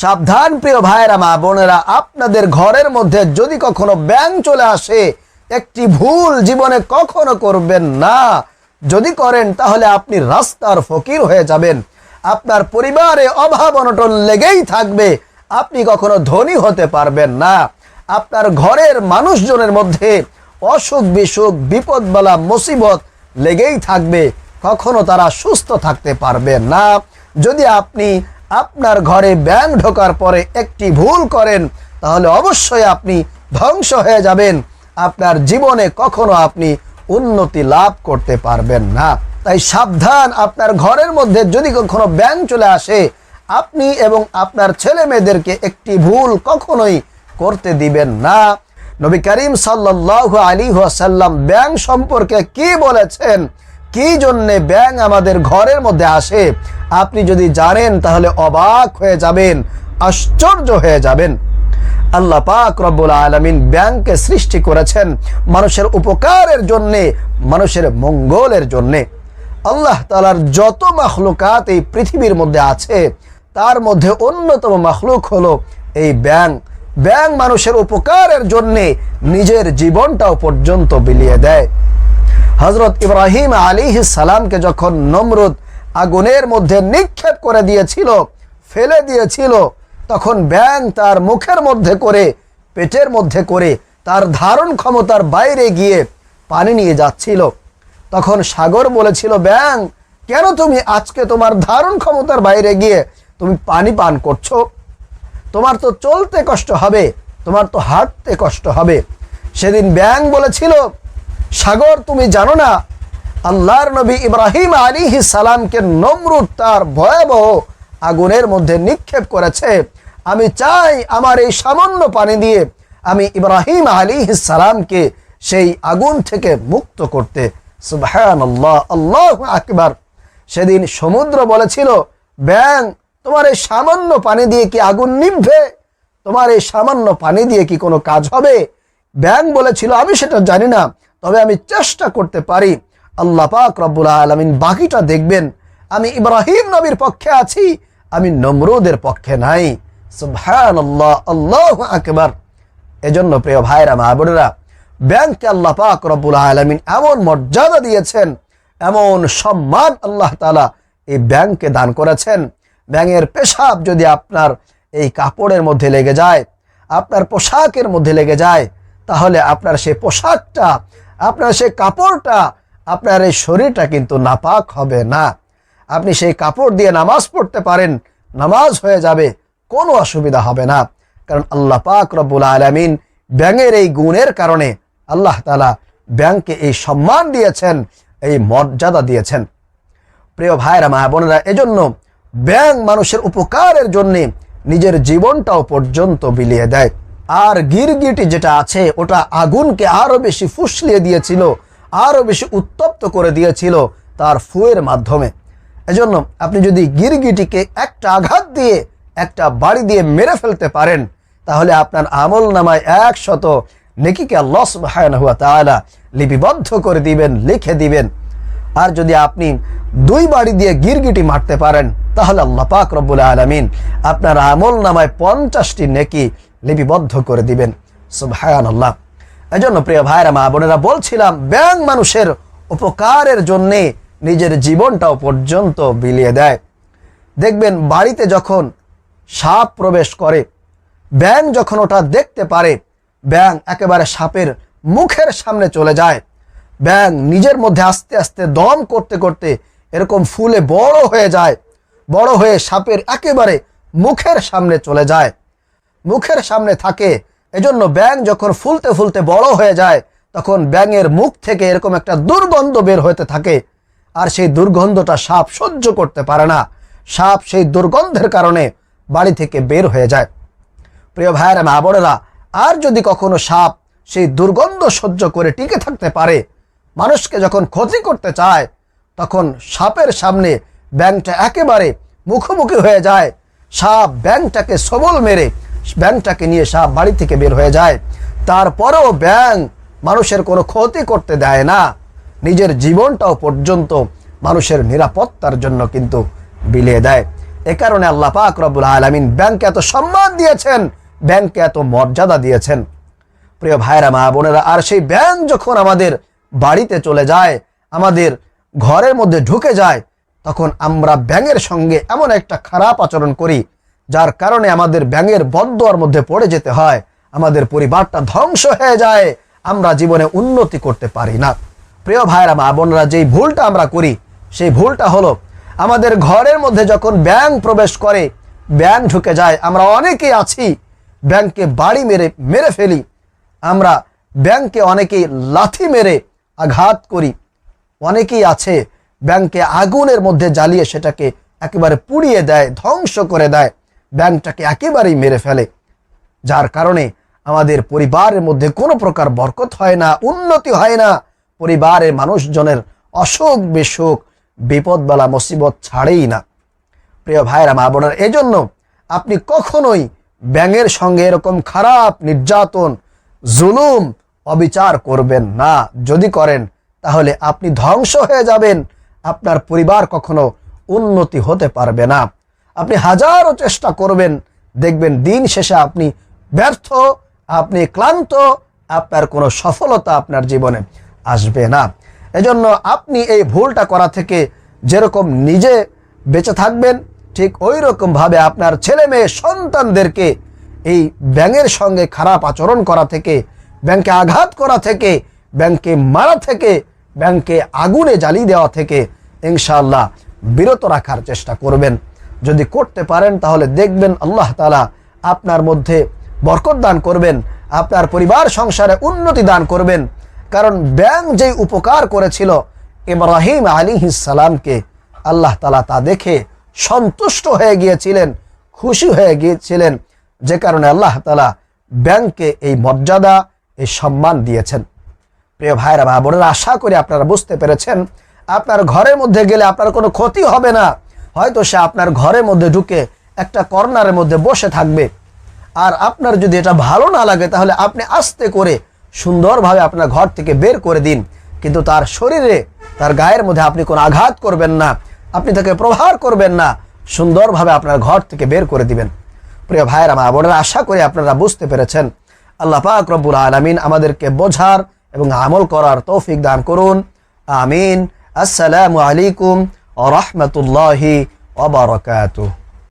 সাবধান প্রিয় ভাইরা মা বোনেরা, আপনাদের ঘরের মধ্যে যদি কখনো ব্যাং চলে আসে, একটি ভুল জীবনে কখনো করবেন না। যদি করেন, তাহলে আপনি রাস্তার ফকির হয়ে যাবেন। আপনার পরিবারে অভাব অনটন লেগেই থাকবে। আপনি কখনো ধনী হতে পারবেন না। আপনার ঘরের মানুষজনের মধ্যে অসুখ বিসুখ, বিপদবালা, মুসিবত লেগেই থাকবে। কখনো তারা সুস্থ থাকতে পারবে না। যদি আপনি আপনার ঘরে ব্যাং ঢোকার পরে একটি ভুল করেন, তাহলে অবশ্যই আপনি ধ্বংস হয়ে যাবেন। আপনার জীবনে কখনো আপনি উন্নতি লাভ করতে পারবেন না। তাই সাবধান, আপনার ঘরের মধ্যে যদি কখনো ব্যাং চলে আসে, আপনি এবং আপনার ছেলে মেয়েদেরকে একটি ভুল কখনোই করতে দিবেন না। নবী করিম সাল্লাহ আলী সাল্লাম ব্যাং সম্পর্কে কি বলেছেন? কি জন্যে ব্যাং আমাদের ঘরের মধ্যে আসে? আপনি যদি জানেন, তাহলে অবাক হয়ে যাবেন, আশ্চর্য হয়ে যাবেন। আল্লাহ পাক রব্বুল আলমিন ব্যাংকে সৃষ্টি করেছেন মানুষের উপকারের জন্যে, মানুষের মঙ্গলের জন্যে। আল্লাহ তালার যত মাখলুকাত এই পৃথিবীর মধ্যে আছে, তার মধ্যে অন্যতম মাখলুক হলো এই ব্যাং ব্যাং মানুষের উপকারের জন্যে নিজের জীবনটাও পর্যন্ত বিলিয়ে দেয়। হজরত ইব্রাহিম আলী সালামকে যখন নমরুদ আগুনের মধ্যে নিক্ষেপ করে দিয়েছিল, ফেলে দিয়েছিল, তখন ব্যাং তার মুখের মধ্যে করে, পেটের মধ্যে করে তার ধারণ ক্ষমতার বাইরে গিয়ে পানি নিয়ে যাচ্ছিল। তখন সাগর বলেছিল ব্যাং কেন তুমি আজকে তোমার ধারণ ক্ষমতার বাইরে গিয়ে তুমি পানি পান করছ? তোমার তো চলতে কষ্ট হবে, তোমার তো হাঁটতে কষ্ট হবে। সেদিন ব্যাং বলেছিল সাগর, তুমি জানো না? আল্লাহর নবী ইব্রাহিম আলী সালামকে নমরুদ তার ভয়াবহ আগুনের মধ্যে নিক্ষেপ করেছে। আমি চাই আমার এই সামান্য পানি দিয়ে আমি ইব্রাহিম আলী সালামকে সেই আগুন থেকে মুক্ত করতে। সুবহান আল্লাহ আল্লাহ আকবার। সেদিন সমুদ্র বলেছিল, ব্যাং, তোমার এই সামান্য পানি দিয়ে কি আগুন নিভবে? তোমার এই সামান্য পানি দিয়ে কি কোনো কাজ হবে? ব্যাং বলেছিল, আমি সেটা জানি না। তবে আমি চেষ্টা করতে পারি। আল্লাহ পাক রব্বুল আলমিন বাকিটা দেখবেন। আমি ইব্রাহিম নবীর পক্ষে আছি, আমি নমরুদের পক্ষে নাই। আল্লাহ আকবার। এজন্য প্রিয় ভাইরা, মা বোনেরা, ব্যাংকে আল্লাহ পাক রব্বুল আলমিন এমন মর্যাদা দিয়েছেন, এমন সম্মান আল্লাহ তালা এই ব্যাংকে দান করেছেন। ব্যাঙের পেশাব যদি আপনার এই কাপড়ের মধ্যে লেগে যায়, আপনার পোশাকের মধ্যে লেগে যায়, তাহলে আপনার সেই পোশাকটা আপনার সেই কাপড়টা, আপনার এই শরীরটা কিন্তু নাপাক হবে না। আপনি সেই কাপড় দিয়ে নামাজ পড়তে পারেন, নামাজ হয়ে যাবে, কোনো অসুবিধা হবে না। কারণ আল্লাহ পাক রব্বুল আলমিন ব্যাঙের এই গুণের কারণে আল্লাহ তালা ব্যাংকে এই সম্মান দিয়েছেন, এই মর্যাদা দিয়েছেন। প্রিয় ভাইরা, মা বোনেরা, এজন্য ব্যাং মানুষের উপকারের জন্যে নিজের জীবনটাও পর্যন্ত বিলিয়ে দেয়। আর গিরগিটি যেটা আছে, ওটা আগুনকে আরও বেশি ফুসলিয়ে দিয়েছিল, আরও বেশি উত্তপ্ত করে দিয়েছিল তার ফুয়ের মাধ্যমে। এজন্য আপনি যদি গিরগিটিকে একটা আঘাত দিয়ে একটা বাড়ি দিয়ে মেরে ফেলতে পারেন, তাহলে আপনার আমল নামায় একশত নেকিকে আল্লাহ সুবহানাহু ওয়া তাআলা লিপিবদ্ধ করে দিবেন, লিখে দিবেন। আর যদি আপনি দুই বাড়ি দিয়ে গিরগিটি মারতে পারেন, তাহলে আল্লাহ পাক রব্বুল আলমিন আপনার আমল নামায় পঞ্চাশটি নেকি লিপিবদ্ধ করে দিবেন। সুবহান আল্লাহ এজন্য প্রিয় ভাইরা মা বোনেরা, বলছিলাম, ব্যাং মানুষের উপকারের জন্যে নিজের জীবনটাও পর্যন্ত বিলিয়ে দেয়। দেখবেন, বাড়িতে যখন সাপ প্রবেশ করে, ব্যাং যখন ওটা দেখতে পারে, ব্যাং একেবারে সাপের মুখের সামনে চলে যায়। ব্যাং নিজের মধ্যে আস্তে আস্তে দম করতে করতে এরকম ফুলে বড় হয়ে যায়, বড় হয়ে সাপের একেবারে মুখের সামনে চলে যায়। মুখের সামনে থাকে। এজন্য ব্যাং যখন ফুলতে ফুলতে বড় হয়ে যায়, তখন ব্যাঙের মুখ থেকে এরকম একটা দুর্গন্ধ বের হতে থাকে। আর সেই দুর্গন্ধটা সাপ সহ্য করতে পারে না। সাপ সেই দুর্গন্ধের কারণে বাড়ি থেকে বের হয়ে যায়। প্রিয় ভাইয়েরা, মা বোনেরা, আর যদি কখনো সাপ সেই দুর্গন্ধ সহ্য করে টিকে থাকতে পারে, মানুষকে যখন ক্ষতি করতে চায়, তখন সাপের সামনে ব্যাংকটা একেবারে মুখোমুখি হয়ে যায়। সাপ ব্যাংকটাকে সবল মেরে ব্যাংকটাকে নিয়ে সাপ বাড়ি থেকে বের হয়ে যায়। তারপরেও ব্যাং মানুষের কোনো ক্ষতি করতে দেয় না। নিজের জীবনটাও পর্যন্ত মানুষের নিরাপত্তার জন্য কিন্তু বিলিয়ে দেয়। এ কারণে আল্লাহ পাক রব্বুল আলমিন ব্যাংকে এত সম্মান দিয়েছেন ব্যাংকে এত মর্যাদা দিয়েছেন। প্রিয় ভাইরা মা বোনেরা, আর সেই ব্যাংক যখন আমাদের বাড়িতে চলে যায়, আমাদের ঘরের মধ্যে ঢুকে যায়, তখন আমরা ব্যাঙের সঙ্গে এমন একটা খারাপ আচরণ করি। যার কারণে আমাদের ব্যাঙের বদ্ধর মধ্যে পড়ে যেতে হয়। আমাদের পরিবারটা ধ্বংস হয়ে যায়। আমরা জীবনে উন্নতি করতে পারি না। প্রিয় ভাইরা মা বোনরা, যেই ভুলটা আমরা করি, সেই ভুলটা হলো, আমাদের ঘরের মধ্যে যখন ব্যাংক প্রবেশ করে ব্যাংক ঢুকে যায়, আমরা অনেকেই আছি ব্যাংকে বাড়ি মেরে মেরে ফেলি। আমরা ব্যাংকে অনেকেই লাথি মেরে আঘাত করি। অনেকেই আছে ব্যাংকে আগুনের মধ্যে জ্বালিয়ে সেটাকে একেবারে পুড়িয়ে দেয়, ধ্বংস করে দেয়। ব্যাংকটাকে একেবারেই মেরে ফেলে। যার কারণে আমাদের পরিবারের মধ্যে কোনো প্রকার বরকত হয় না, উন্নতি হয় না। পরিবারের মানুষজনের অসুখ বিসুখ, বিপদবেলা মুসিবত ছাড়েই না। প্রিয় ভাইরা মা বোনের, এজন্য আপনি কখনোই ব্যাঙের সঙ্গে এরকম খারাপ নির্যাতন, জুলুম, অবিচার করবেন না। যদি করেন, তাহলে আপনি ধ্বংস হয়ে যাবেন। আপনার পরিবার কখনো উন্নতি হতে পারবে না। আপনি হাজারো চেষ্টা করবেন, দেখবেন দিন শেষে আপনি ব্যর্থ, আপনি ক্লান্ত, আপনার কোনো সফলতা আপনার জীবনে আসবে না। এজন্য আপনি এই ভুলটা করা থেকে যেরকম নিজে বেঁচে থাকবেন, ঠিক ওই রকমভাবে আপনার ছেলে মেয়ে সন্তানদেরকে এই ব্যাঙের সঙ্গে খারাপ আচরণ করা থেকে, ব্যাংকে আঘাত করা থেকে, ব্যাংকে মারা থেকে, ব্যাংকে আগুনে জ্বালিয়ে দেওয়া থেকে ইনশাআল্লাহ বিরত রাখার চেষ্টা করবেন। যদি করতে পারেন, তাহলে দেখবেন আল্লাহ তালা আপনার মধ্যে বরকত দান করবেন, আপনার পরিবার সংসারে উন্নতি দান করবেন। কারণ ব্যাংক যেই উপকার করেছিল ইব্রাহিম আলী সালামকে, আল্লাহ তালা তা দেখে সন্তুষ্ট হয়ে গিয়েছিলেন, খুশি হয়ে গিয়েছিলেন। যে কারণে আল্লাহ তালা ব্যাংককে এই মর্যাদা, এই সম্মান দিয়েছেন। প্রিয় ভাইরা মা বোনেরা, আশা করি আপনারা বুঝতে পেরেছেন, আপনার ঘরের মধ্যে গেলে আপনার কোনো ক্ষতি হবে না। হয়তো সে আপনার ঘরের মধ্যে ঢুকে একটা কর্নারের মধ্যে বসে থাকবে। আর আপনার যদি এটা ভালো না লাগে, তাহলে আপনি আস্তে করে সুন্দরভাবে আপনার ঘর থেকে বের করে দিন। কিন্তু তার শরীরে, তার গায়ের মধ্যে আপনি কোনো আঘাত করবেন না। আপনি তাকে প্রহার করবেন না। সুন্দরভাবে আপনার ঘর থেকে বের করে দিবেন। প্রিয় ভাইয়েরা, মা বোনেরা, আশা করি আপনারা বুঝতে পেরেছেন। আল্লাহ পাক রব্বুল আলমিন আমাদেরকে বোঝার এবং আমল করার তৌফিক দান করুন। আমিন। আসসালামু আলাইকুম ورحمة الله وبركاته.